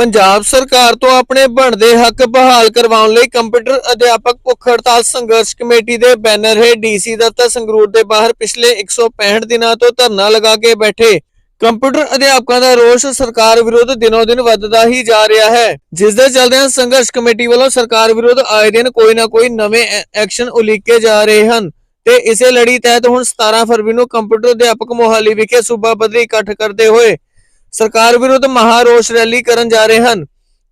ਪੰਜਾਬ ਸਰਕਾਰ ਤੋਂ ਆਪਣੇ ਬਣਦੇ ਹੱਕ ਬਹਾਲ ਕਰਵਾਉਣ ਲਈ ਕੰਪਿਊਟਰ ਅਧਿਆਪਕ ਭੁੱਖ ਹੜਤਾਲ ਸੰਘਰਸ਼ ਕਮੇਟੀ ਦੇ ਬੈਨਰ ਹੇਠ ਡੀਸੀ ਦਫ਼ਤਰ ਸੰਗਰੂਰ ਦੇ ਬਾਹਰ ਪਿਛਲੇ 165 ਦਿਨਾਂ ਤੋਂ ਧਰਨਾ ਲਗਾ ਕੇ ਬੈਠੇ। ਕੰਪਿਊਟਰ ਅਧਿਆਪਕਾਂ ਦਾ ਰੋਸ ਸਰਕਾਰ ਵਿਰੁੱਧ ਦਿਨੋ ਦਿਨ ਵੱਧਦਾ ਹੀ ਜਾ ਰਿਹਾ ਹੈ। ਜਿਸ ਦੇ ਚੱਲਦਿਆਂ ਸੰਘਰਸ਼ ਕਮੇਟੀ ਵੱਲੋਂ ਸਰਕਾਰ ਵਿਰੁੱਧ ਆਏ ਦਿਨ ਕੋਈ ਨਾ ਕੋਈ ਨਵੇਂ ਐਕਸ਼ਨ ਉਲੀਕੇ ਜਾ ਰਹੇ ਹਨ। ਤੇ ਇਸੇ ਲੜੀ ਤਹਿਤ ਹੁਣ 17 ਫਰਵਰੀ ਨੂੰ ਕੰਪਿਊਟਰ ਅਧਿਆਪਕ ਮੋਹਾਲੀ ਵਿਖੇ ਸੂਬਾ ਪੱਧਰੀ ਇਕੱਠ ਕਰਦੇ ਹੋਏ ਸਰਕਾਰ ਵਿਰੁੱਧ ਮਹਾਰੋਸ਼ ਰੈਲੀ ਕਰਨ ਜਾ ਰਹੇ ਹਨ।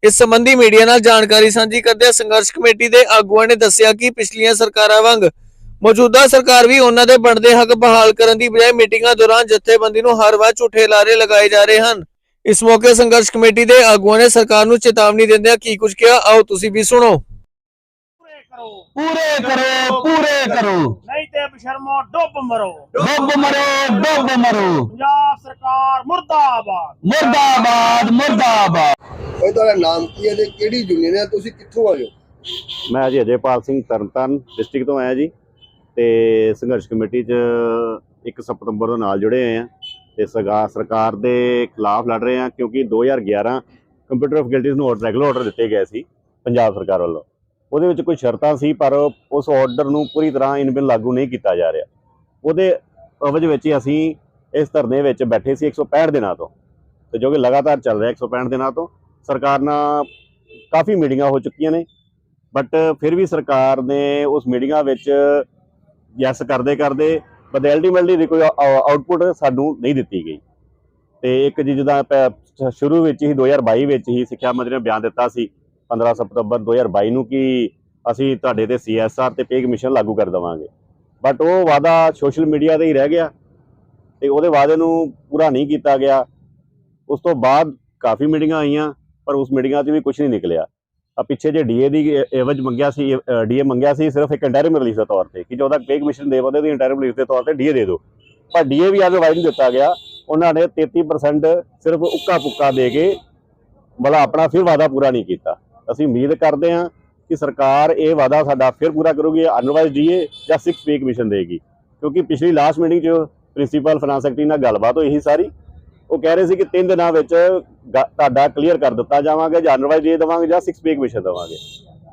ਇਸ ਸੰਬੰਧੀ ਮੀਡੀਆ ਨਾਲ ਜਾਣਕਾਰੀ ਸਾਂਝੀ ਕਰਦਿਆਂ ਸੰਘਰਸ਼ ਕਮੇਟੀ ਦੇ ਆਗੂਆਂ ਨੇ ਦੱਸਿਆ ਕਿ ਪਿਛਲੀਆਂ ਸਰਕਾਰਾਂ ਵਾਂਗ ਮੌਜੂਦਾ ਸਰਕਾਰ ਵੀ ਉਹਨਾਂ ਦੇ ਬਣਦੇ ਹੱਕ ਬਹਾਲ ਕਰਨ ਦੀ ਬਜਾਏ ਮੀਟਿੰਗਾਂ ਦੌਰਾਨ ਜਥੇਬੰਦੀ ਨੂੰ ਹਰ ਵਾਰ ਝੂਠੇ ਲਾਰੇ ਲਗਾਏ ਜਾ ਰਹੇ ਹਨ। ਇਸ ਮੌਕੇ ਸੰਘਰਸ਼ ਕਮੇਟੀ ਦੇ ਆਗੂਆਂ ਨੇ ਸਰਕਾਰ ਨੂੰ ਚੇਤਾਵਨੀ ਦਿੰਦਿਆਂ ਕੀ ਕੁਝ ਕਿਹਾ, ਆਓ ਤੁਸੀਂ ਵੀ ਸੁਣੋ। ਪੂਰੇ ਕਰੋ ਪੂਰੇ ਕਰੋ ਪੂਰੇ ਕਰੋ। ਬਸ਼ਰਮੋ ਡੁੱਬ ਮਰੋ। ਡੁੱਬ ਮਰੋ ਡੁੱਬ ਮਰੋ। ਪੰਜਾਬ ਸਰਕਾਰ ਮੁਰਦਾਬਾਦ। ਮੁਰਦਾਬਾਦ ਮੁਰਦਾਬਾਦ। ਇਹ ਤੁਹਾਡਾ ਨਾਮ ਕੀ ਹੈ ਤੇ ਕਿਹੜੀ ਯੂਨੀਅਨ ਹੈ? ਤੁਸੀਂ ਕਿੱਥੋਂ ਆਏ ਹੋ ਮੈਂ ਜੀ ਅਜੇਪਾਲ ਸਿੰਘ ਤਰਨਤਾਰਨ ਡਿਸਟ੍ਰਿਕਟ ਤੋਂ ਆਇਆ ਜੀ ਤੇ ਸੰਘਰਸ਼ ਕਮੇਟੀ 'ਚ 1 ਸਤੰਬਰ ਤੋਂ ਨਾਲ ਜੁੜੇ ਹੋਏ ਆ ਤੇ ਸਗਾ ਸਰਕਾਰ ਦੇ ਖਿਲਾਫ ਲੜ ਰਹੇ ਆ ਕਿਉਂਕਿ 2011 ਕੰਪਿਊਟਰ ਫੈਕਲਟੀਜ਼ ਨੂੰ ਰੈਗੂਲਰ ਆਰਡਰ ਦਿੱਤੇ ਗਏ ਸੀ ਪੰਜਾਬ ਸਰਕਾਰ ਵੱਲੋਂ। ਉਹਦੇ ਵਿੱਚ ਕੋਈ ਸ਼ਰਤਾਂ ਸੀ, ਪਰ ਉਸ ਆਰਡਰ ਨੂੰ ਪੂਰੀ ਤਰ੍ਹਾਂ ਇਨ ਬਿਨ ਲਾਗੂ ਨਹੀਂ ਕੀਤਾ ਜਾ ਰਿਹਾ। ਉਹਦੇ ਅਵਜ ਵਿੱਚ ਹੀ ਅਸੀਂ ਇਸ ਧਰਨੇ ਵਿੱਚ ਬੈਠੇ ਸੀ 165 ਦਿਨਾਂ ਤੋਂ। ਤੇ ਜੋ ਕਿ ਲਗਾਤਾਰ ਚੱਲ ਰਿਹਾ 165 ਦਿਨਾਂ ਤੋਂ। ਸਰਕਾਰ ਨਾਲ ਕਾਫੀ ਮੀਟਿੰਗਾਂ ਹੋ ਚੁੱਕੀਆਂ ਨੇ ਬਟ ਫਿਰ ਵੀ ਸਰਕਾਰ ਨੇ ਉਸ ਮੀਟਿੰਗਾਂ ਵਿੱਚ ਯੈਸ ਕਰਦੇ ਕਰਦੇ ਬਟ ਅਲਟੀਮੇਟਲੀ ਦੀ ਕੋਈ ਆਊਟਪੁੱਟ ਸਾਨੂੰ ਨਹੀਂ ਦਿੱਤੀ ਗਈ। ਤੇ ਇੱਕ ਜੀ ਜਿੱਦਾਂ ਪ- ਸ਼ੁਰੂ ਵਿੱਚ ਹੀ 2022 ਵਿੱਚ ਹੀ ਸਿੱਖਿਆ ਮੰਤਰੀ ਨੇ ਬਿਆਨ ਦਿੱਤਾ ਸੀ 15 ਸਤੰਬਰ 2022 ਨੂੰ ਕਿ ਅਸੀਂ ਤੁਹਾਡੇ ਤੇ ਸੀਐਸਆਰ ਤੇ ਪੇ ਕਮਿਸ਼ਨ ਲਾਗੂ ਕਰ ਦੇਵਾਂਗੇ। ਬਟ ਉਹ ਵਾਅਦਾ ਸੋਸ਼ਲ ਮੀਡੀਆ ਤੇ ਹੀ ਰਹਿ ਗਿਆ ਤੇ ਉਹਦੇ ਵਾਅਦੇ ਨੂੰ ਪੂਰਾ ਨਹੀਂ ਕੀਤਾ ਗਿਆ। ਉਸ ਤੋਂ ਬਾਅਦ ਕਾਫੀ ਮੀਟਿੰਗਾਂ ਆਈਆਂ, ਪਰ ਉਸ ਮੀਟਿੰਗਾਂ 'ਚ ਵੀ ਕੁਝ ਨਹੀਂ ਨਿਕਲਿਆ। ਆ ਪਿੱਛੇ ਜੇ ਡੀਏ ਦੀ ਇਹ- ਏਵਜ ਮੰਗਿਆ ਸੀ ਡੀਏ ਮੰਗਿਆ ਸੀ ਸਿਰਫ ਇੱਕ ਇੰਟਰਮ ਰਿਲੀਜ਼ ਦੇ ਤੌਰ ਤੇ ਕਿ ਜੋ ਉਹਦਾ ਪੇ ਕਮਿਸ਼ਨ ਦੇ ਬੰਦੇ ਦੀ ਇੰਟਰਮ ਰਿਲੀਜ਼ ਦੇ ਤੌਰ ਤੇ ਡੀਏ ਦੇ ਦਿਓ। ਪਰ ਡੀਏ ਵੀ ਅੱਜ ਵਾਈਡ ਨਹੀਂ ਦਿੱਤਾ ਗਿਆ, ਉਹਨਾਂ ਨੇ 33% ਸਿਰਫ ਉੱਕਾ ਪੁੱਕਾ ਦੇ ਕੇ, ਮਤਲਬ ਆਪਣਾ ਫਿਰ ਵਾਅਦਾ ਪੂਰਾ ਨਹੀਂ ਕੀਤਾ। ਅਸੀਂ ਉਮੀਦ ਕਰਦੇ ਹਾਂ ਕਿ ਸਰਕਾਰ ਇਹ ਵਾਅਦਾ ਸਾਡਾ ਫਿਰ ਪੂਰਾ ਕਰੂਗੀ ਅਨਰਵਾਈਜ਼ ਡੀਏ ਜਾਂ 6 ਪੇ ਕਮਿਸ਼ਨ ਦੇਗੀ। ਕਿਉਂਕਿ ਪਿਛਲੀ ਲਾਸਟ ਮੀਟਿੰਗ 'ਚ ਪ੍ਰਿੰਸੀਪਲ ਫਾਈਨਾਂਸ ਸੈਕਟਰੀ ਨਾਲ ਗੱਲਬਾਤ ਹੋਈ ਸੀ ਸਾਰੀ। ਉਹ ਕਹਿ ਰਹੇ ਸੀ ਕਿ ਤਿੰਨ ਦਿਨਾਂ ਵਿੱਚ ਗ- ਤੁਹਾਡਾ ਕਲੀਅਰ ਕਰ ਦਿੱਤਾ ਜਾਵਾਂਗੇ ਜਾਂ ਅਨਰਵਾਈਜ਼ ਡੀਏ ਦੇਵਾਂਗੇ ਜਾਂ 6 ਪੇ ਕਮਿਸ਼ਨ ਦੇਵਾਂਗੇ।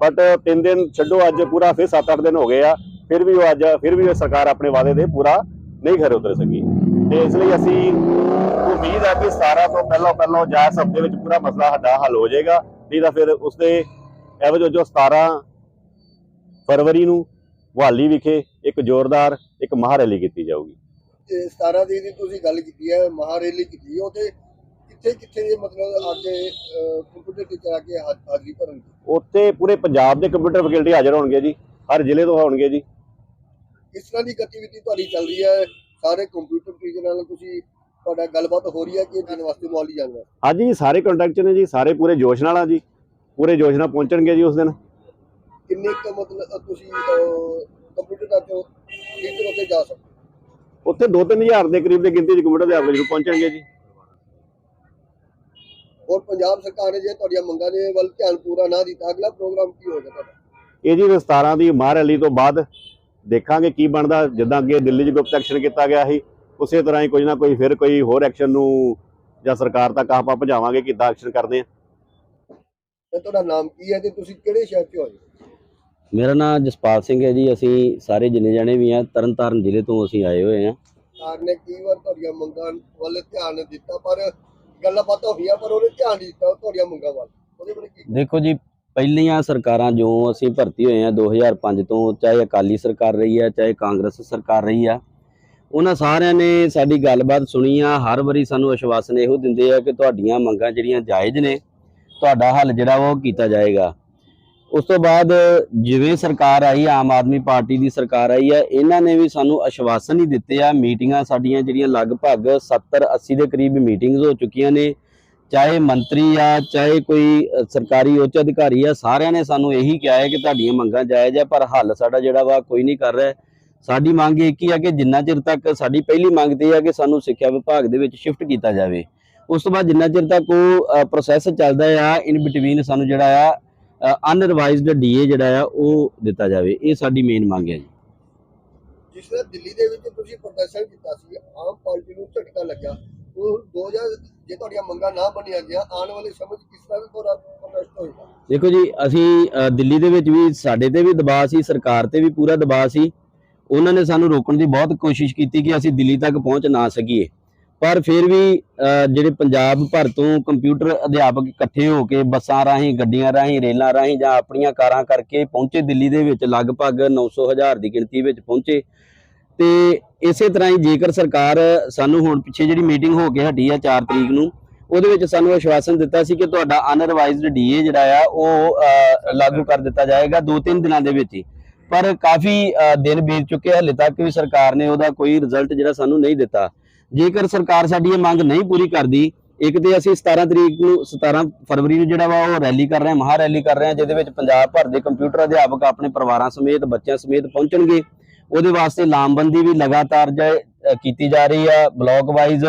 ਬਟ ਤਿੰਨ ਦਿਨ ਛੱਡੋ, ਅੱਜ ਪੂਰਾ ਫਿਰ 7-8 ਦਿਨ ਹੋ ਗਏ ਆ, ਫਿਰ ਵੀ ਉਹ ਅੱਜ, ਫਿਰ ਵੀ ਸਰਕਾਰ ਆਪਣੇ ਵਾਅਦੇ ਦੇ ਪੂਰਾ ਨਹੀਂ ਖਰੇ ਉਤਰ ਸਕੀ। ਤੇ ਇਸ ਲਈ ਅਸੀਂ ਉਮੀਦ ਹੈ ਕਿ 17 ਤੋਂ ਪਹਿਲਾਂ ਪਹਿਲਾਂ ਜਾਇਜ਼ ਇਸ ਹਫ਼ਤੇ ਵਿੱਚ ਪੂਰਾ ਮਸਲਾ ਸਾਡਾ ਹੱਲ ਹੋ ਜਾਏਗਾ। ਨਹੀਂ ਤਾਂ ਫਿਰ ਉਸਦੇ ਐਵਜ ਜੋ 17 ਫਰਵਰੀ ਨੂੰ ਮੁਹਾਲੀ ਵਿਖੇ ਇੱਕ ਜ਼ੋਰਦਾਰ ਇੱਕ ਮਹਾਰੈਲੀ ਕੀਤੀ ਜਾਊਗੀ। ਤੇ 17 ਦੀ ਦੀ ਤੁਸੀਂ ਗੱਲ ਕੀਤੀ ਹੈ ਮਹਾਰੈਲੀ ਕੀਤੀ ਉਹ ਤੇ ਕਿੱਥੇ ਕਿੱਥੇ ਦੇ ਮਤਲਬ ਅੱਜ ਕੰਪਿਊਟਰ ਟੀਚਰ ਆ ਕੇ ਹਾਜ਼ਰੀ ਭਰਨਗੇ? ਉੱਥੇ ਪੂਰੇ ਪੰਜਾਬ ਦੇ ਕੰਪਿਊਟਰ ਫੈਕਲਟੀ ਹਾਜ਼ਰ ਹੋਣਗੇ ਜੀ ਹਰ ਜ਼ਿਲ੍ਹੇ ਤੋਂ ਹੋਣਗੇ ਜੀ। ਕਿਸ ਤਰ੍ਹਾਂ ਦੀ ਗਤੀਵਿਧੀ ਤੁਹਾਡੀ ਚੱਲ ਰਹੀ ਹੈ ਸਾਰੇ ਕੰਪਿਊਟਰ ਟੀਚਰ ਨਾਲ ਤੁਸੀਂ ਤੁਹਾਡਾ ਗੱਲਬਾਤ ਹੋ ਰਹੀ ਹੈ ਕਿ ਦਿਨ ਵਾਸਤੇ ਮੌਲੀ ਜਾਣਾ ਹਾਂਜੀ ਸਾਰੇ ਕੰਟੈਕਟ ਨੇ ਜੀ ਸਾਰੇ ਪੂਰੇ ਜੋਸ਼ ਨਾਲ ਆ ਜੀ। ਪੂਰੇ ਜੋਸ਼ ਨਾਲ ਪਹੁੰਚਣਗੇ ਜੀ ਉਸ ਦਿਨ। ਕਿੰਨੇ ਕੁ ਮਤਲਬ ਤੁਸੀਂ ਕੰਪਿਊਟਰ ਦਾ ਜੋ ਟੀਚਰ ਉੱਤੇ ਜਾ ਸਕਦੇ? ਉੱਥੇ 2-3000 ਦੇ ਕਰੀਬ ਦੇ ਗਿਣਤੀ 'ਚ ਕੰਪਿਊਟਰ ਦੇ ਆਪ ਜ਼ਰੂਰ ਪਹੁੰਚਣਗੇ ਜੀ। ਔਰ ਪੰਜਾਬ ਸਰਕਾਰ ਨੇ ਜੇ ਤੁਹਾਡੀਆਂ ਮੰਗਾਂ ਦੇ ਵੱਲ ਧਿਆਨ ਪੂਰਾ ਨਾ ਦਿੱਤਾ ਅਗਲਾ ਪ੍ਰੋਗਰਾਮ ਕੀ ਹੋਏਗਾ ਤੁਹਾਡਾ ਇਹ ਜੀ ਫਿਰ 17 ਦੀ ਮਾਹ ਰੈਲੀ ਤੋਂ ਬਾਅਦ ਦੇਖਾਂਗੇ ਕੀ ਬਣਦਾ ਜਿੱਦਾਂ ਅੱਗੇ ਦਿੱਲੀ 'ਚ ਗੁਪਤ ਐਕਸ਼ਨ ਕੀਤਾ ਗਿਆ ਸੀ। ਉਸੇ ਤਰ੍ਹਾਂ ਹੀ ਕੁਝ ਨਾ ਕੋਈ ਫਿਰ ਕੋਈ ਹੋਰ ਐਕਸ਼ਨ ਨੂੰ ਜਾਂ ਸਰਕਾਰ ਤੱਕ ਆਪਾਂ ਭਜਾਵਾਂਗੇ ਕਿੱਦਾਂ ਐਕਸ਼ਨ ਕਰਦੇ ਆ। ਤੇ ਤੁਹਾਡਾ ਨਾਮ ਕੀ ਹੈ ਤੇ ਤੁਸੀਂ ਕਿਹੜੇ ਸ਼ਹਿਰ 'ਚ ਹੋਏ ਮੇਰਾ ਨਾਮ ਜਸਪਾਲ ਸਿੰਘ ਹੈ ਜੀ ਅਸੀਂ ਸਾਰੇ ਜਿੰਨੇ ਜਾਣੇ ਵੀ ਆ ਤਰਨਤਾਰਨ ਜ਼ਿਲ੍ਹੇ ਤੋਂ ਅਸੀਂ ਆਏ ਹੋਏ ਆ। ਸਰਕਾਰ ਨੇ ਕਈ ਵਾਰ ਤੁਹਾਡੀਆਂ ਮੰਗਾਂ ਵੱਲ ਧਿਆਨ ਦਿੱਤਾ ਪਰ ਗੱਲਾਂ ਬਾਤਾਂ ਹੋਈਆਂ ਪਰ ਉਹਨੇ ਧਿਆਨ ਨਹੀਂ ਦਿੱਤਾ ਤੁਹਾਡੀਆਂ ਮੰਗਾਂ ਵੱਲ। ਉਹਦੇ ਬਾਰੇ ਕੀ ਦੇਖੋ ਜੀ ਪਹਿਲੀਆਂ ਸਰਕਾਰਾਂ ਜੋ ਅਸੀਂ ਭਰਤੀ ਹੋਏ ਆ 2005 ਤੋਂ ਚਾਹੇ ਅਕਾਲੀ ਸਰਕਾਰ ਰਹੀ ਆ ਚਾਹੇ ਕਾਂਗਰਸ ਸਰਕਾਰ ਰਹੀ ਆ ਉਹਨਾਂ ਸਾਰਿਆਂ ਨੇ ਸਾਡੀ ਗੱਲਬਾਤ ਸੁਣੀ ਆ। ਹਰ ਵਾਰੀ ਸਾਨੂੰ ਅਸ਼ਵਾਸਨ ਇਹੋ ਦਿੰਦੇ ਆ ਕਿ ਤੁਹਾਡੀਆਂ ਮੰਗਾਂ ਜਿਹੜੀਆਂ ਜਾਇਜ਼ ਨੇ, ਤੁਹਾਡਾ ਹੱਲ ਜਿਹੜਾ ਵਾ ਉਹ ਕੀਤਾ ਜਾਏਗਾ। ਉਸ ਤੋਂ ਬਾਅਦ ਜਿਵੇਂ ਸਰਕਾਰ ਆਈ, ਆਮ ਆਦਮੀ ਪਾਰਟੀ ਦੀ ਸਰਕਾਰ ਆਈ ਆ, ਇਹਨਾਂ ਨੇ ਵੀ ਸਾਨੂੰ ਆਸ਼ਵਾਸਨ ਹੀ ਦਿੱਤੇ ਆ। ਮੀਟਿੰਗਾਂ ਸਾਡੀਆਂ ਜਿਹੜੀਆਂ ਲਗਭਗ 70 80 ਦੇ ਕਰੀਬ ਮੀਟਿੰਗਸ ਹੋ ਚੁੱਕੀਆਂ ਨੇ। ਚਾਹੇ ਮੰਤਰੀ ਆ, ਚਾਹੇ ਕੋਈ ਸਰਕਾਰੀ ਉੱਚ ਅਧਿਕਾਰੀ ਆ, ਸਾਰਿਆਂ ਨੇ ਸਾਨੂੰ ਇਹੀ ਕਿਹਾ ਹੈ ਕਿ ਤੁਹਾਡੀਆਂ ਮੰਗਾਂ ਜਾਇਜ਼ ਆ, ਪਰ ਹੱਲ ਸਾਡਾ ਜਿਹੜਾ ਵਾ ਕੋਈ ਨਹੀਂ ਕਰ ਰਿਹਾ। ਸਾਡੀ ਮੰਗ ਇੱਕ ਹੀ ਆ ਕਿ ਜਿੰਨਾ ਚਿਰ ਤੱਕ ਸਾਡੀ ਪਹਿਲੀ ਮੰਗ ਤੇ ਆ ਕਿ ਸਾਨੂੰ ਸਿੱਖਿਆ ਵਿਭਾਗ ਦੇ ਵਿੱਚ ਸ਼ਿਫਟ ਕੀਤਾ ਜਾਵੇ। ਉਸ ਤੋਂ ਬਾਅਦ ਜਿੰਨਾ ਚਿਰ ਤੱਕ ਉਹ ਪ੍ਰੋਸੈਸ ਚੱਲਦਾ ਆ ਇਨ ਬਿਟਵੀਨ ਸਾਨੂੰ ਜਿਹੜਾ ਆ ਅਨਰਿਵਾਈਜ਼ਡ ਡੀਏ ਜਿਹੜਾ ਆ ਉਹ ਦਿੱਤਾ ਜਾਵੇ। ਇਹ ਸਾਡੀ ਮੇਨ ਮੰਗ ਹੈ ਜੀ। ਜਿਸ ਤਰ੍ਹਾਂ ਦਿੱਲੀ ਦੇ ਵਿੱਚ ਤੁਸੀਂ ਪ੍ਰਦਰਸ਼ਨ ਕੀਤਾ ਸੀ ਆਮ ਪਾਰਟੀ ਨੂੰ ਝਟਕਾ ਲੱਗਾ। ਉਹ 2000 ਜੇ ਤੁਹਾਡੀਆਂ ਮੰਗਾਂ ਨਾ ਬਣੀਆਂ ਗਿਆ ਆਉਣ ਵਾਲੇ ਸਮੇਂ 'ਚ ਕਿਸ ਤਰ੍ਹਾਂ ਦਾ ਤੁਹਾਡਾ ਪ੍ਰੋਟੈਸਟ ਹੋਏਗਾ? ਦੇਖੋ ਜੀ ਅਸੀਂ ਦਿੱਲੀ ਦੇ ਵਿੱਚ ਵੀ ਸਾਡੇ ਤੇ ਵੀ ਦਬਾਅ ਸੀ ਸਰਕਾਰ ਤੇ ਵੀ ਪੂਰਾ ਦਬਾਅ ਸੀ। ਉਹਨਾਂ ਨੇ ਸਾਨੂੰ ਰੋਕਣ ਦੀ ਬਹੁਤ ਕੋਸ਼ਿਸ਼ ਕੀਤੀ ਕਿ ਅਸੀਂ ਦਿੱਲੀ ਤੱਕ ਪਹੁੰਚ ਨਾ ਸਕੀਏ। ਪਰ ਫਿਰ ਵੀ ਜਿਹੜੇ ਪੰਜਾਬ ਭਰ ਤੋਂ ਕੰਪਿਊਟਰ ਅਧਿਆਪਕ ਇਕੱਠੇ ਹੋ ਕੇ ਬੱਸਾਂ ਰਾਹੀਂ, ਗੱਡੀਆਂ ਰਾਹੀਂ, ਰੇਲਾਂ ਰਾਹੀਂ ਜਾਂ ਆਪਣੀਆਂ ਕਾਰਾਂ ਕਰਕੇ ਪਹੁੰਚੇ ਦਿੱਲੀ ਦੇ ਵਿੱਚ ਲਗਭਗ 900 ਹਜ਼ਾਰ ਦੀ ਗਿਣਤੀ ਵਿੱਚ ਪਹੁੰਚੇ। ਤੇ ਇਸੇ ਤਰ੍ਹਾਂ ਹੀ ਜੇਕਰ ਸਰਕਾਰ ਸਾਨੂੰ ਹੁਣ ਪਿੱਛੇ ਜਿਹੜੀ ਮੀਟਿੰਗ ਹੋ ਕੇ ਹਟੀ ਆ 4 ਤਰੀਕ ਨੂੰ, ਉਹਦੇ ਵਿੱਚ ਸਾਨੂੰ ਆਸ਼ਵਾਸਨ ਦਿੱਤਾ ਸੀ ਕਿ ਤੁਹਾਡਾ ਅਨਰਿਵਾਈਜ਼ਡ ਡੀਏ ਜਿਹੜਾ ਆ, ਉਹ ਲਾਗੂ ਕਰ ਦਿੱਤਾ ਜਾਏਗਾ 2-3 ਦਿਨਾਂ ਦੇ ਵਿੱਚ ਹੀ। ਪਰ ਕਾਫੀ ਦਿਨ ਬੀਤ ਚੁੱਕੇ ਹਲੇ ਤੱਕ ਵੀ ਸਰਕਾਰ ਨੇ ਉਹਦਾ ਕੋਈ ਰਿਜ਼ਲਟ ਜਿਹੜਾ ਸਾਨੂੰ ਨਹੀਂ ਦਿੱਤਾ। ਜੇਕਰ ਸਰਕਾਰ ਸਾਡੀ ਇਹ ਮੰਗ ਨਹੀਂ ਪੂਰੀ ਕਰਦੀ, ਇੱਕ ਤੇ ਅਸੀਂ 17 ਤਰੀਕ ਨੂੰ 17 ਫਰਵਰੀ ਨੂੰ ਜਿਹੜਾ ਵਾ ਉਹ ਰੈਲੀ ਕਰ ਰਹੇ ਹਾਂ, ਮਹਾ ਰੈਲੀ ਕਰ ਰਹੇ ਹਾਂ, ਜਿਹਦੇ ਵਿੱਚ ਪੰਜਾਬ ਭਰ ਦੇ ਕੰਪਿਊਟਰ ਅਧਿਆਪਕ ਆਪਣੇ ਪਰਿਵਾਰਾਂ ਸਮੇਤ, ਬੱਚਿਆਂ ਸਮੇਤ ਪਹੁੰਚਣਗੇ। ਉਹਦੇ ਵਾਸਤੇ ਲਾਮਬੰਦੀ ਵੀ ਲਗਾਤਾਰ ਜਾਏ ਕੀਤੀ ਜਾ ਰਹੀ ਆ ਬਲਾਕ ਵਾਈਜ਼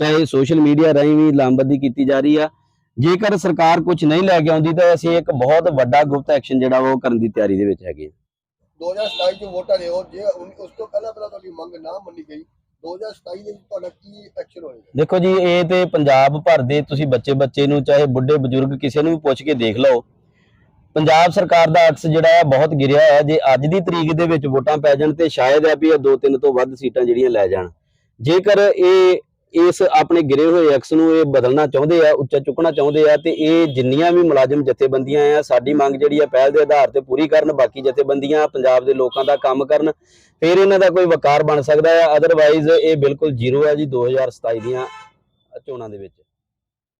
ਚਾਹੇ ਸੋਸ਼ਲ ਮੀਡੀਆ ਰਾਹੀਂ ਵੀ ਲਾਮਬੰਦੀ ਕੀਤੀ ਜਾ ਰਹੀ ਆ। ਜੇਕਰ ਸਰਕਾਰ ਕੁਝ ਨਹੀਂ ਲੈ ਕੇ ਆਉਂਦੀ, ਤਾਂ ਅਸੀਂ ਇੱਕ ਬਹੁਤ ਵੱਡਾ ਗੁਪਤ ਐਕਸ਼ਨ ਜਿਹੜਾ ਵਾ ਉਹ ਕਰਨ ਦੀ ਤਿਆਰੀ ਦੇ ਵਿੱਚ ਹੈਗੇ 2027 ਚ ਵੋਟਾਂ ਦੇ ਹੋ ਜੇ ਉਨ- ਉਸ ਤੋਂ ਪਹਿਲਾਂ ਪਹਿਲਾਂ ਤੁਹਾਡੀ ਮੰਗ ਨਾ ਮੰਨੀ ਗਈ 2027 ਦੇ ਵਿੱਚ ਤੁਹਾਡਾ ਕੀ ਐਕਸ਼ਨ ਹੋਏਗਾ? ਦੇਖੋ ਜੀ, ਇਹ ਤੇ ਪੰਜਾਬ ਭਰ ਦੇ ਤੁਸੀਂ ਬੱਚੇ ਬੱਚੇ ਨੂੰ, ਚਾਹੇ ਬੁੱਢੇ ਬਜ਼ੁਰਗ ਕਿਸੇ ਨੂੰ ਵੀ ਪੁੱਛ ਕੇ ਦੇਖ ਲਓ। ਪੰਜਾਬ ਸਰਕਾਰ ਦਾ ਅਕਸ ਜਿਹੜਾ ਹੈ, ਬਹੁਤ ਗਿਰਿਆ ਹੈ। ਜੇ ਅੱਜ ਦੀ ਤਰੀਕ ਦੇ ਵਿੱਚ ਵੋਟਾਂ ਪੈ ਜਾਣ ਤੇ ਸ਼ਾਇਦ ਹੈ ਵੀ ਇਹ ਦੋ ਤਿੰਨ ਤੋਂ ਵੱਧ ਸੀਟਾਂ ਜਿਹੜੀਆਂ ਲੈ ਜਾਣ। ਜੇਕਰ ਇਹ ਇਸ ਆਪਣੇ ਗਿਰੇ ਹੋਏ ਅਕਸ ਨੂੰ ਇਹ ਬਦਲਣਾ ਚਾਹੁੰਦੇ ਆ, ਉੱਚਾ ਚੁੱਕਣਾ ਚਾਹੁੰਦੇ ਆ ਤੇ ਇਹ ਜਿੰਨੀਆਂ ਵੀ ਮੁਲਾਜ਼ਮ ਜਥੇਬੰਦੀਆਂ ਆ, ਸਾਡੀ ਮੰਗ ਜਿਹੜੀ ਆ ਪਹਿਲ ਦੇ ਆਧਾਰ ਤੇ ਪੂਰੀ ਕਰਨ, ਬਾਕੀ ਜਥੇਬੰਦੀਆਂ, ਪੰਜਾਬ ਦੇ ਲੋਕਾਂ ਦਾ ਕੰਮ ਕਰਨ, ਫਿਰ ਇਹਨਾਂ ਦਾ ਕੋਈ ਵਕਾਰ ਬਣ ਸਕਦਾ ਹੈ ਅਦਰਵਾਈਜ਼ ਇਹ ਬਿਲਕੁਲ ਜ਼ੀਰੋ ਹੈ ਜੀ 2027 ਦੀਆਂ ਚੋਣਾਂ ਦੇ ਵਿੱਚ।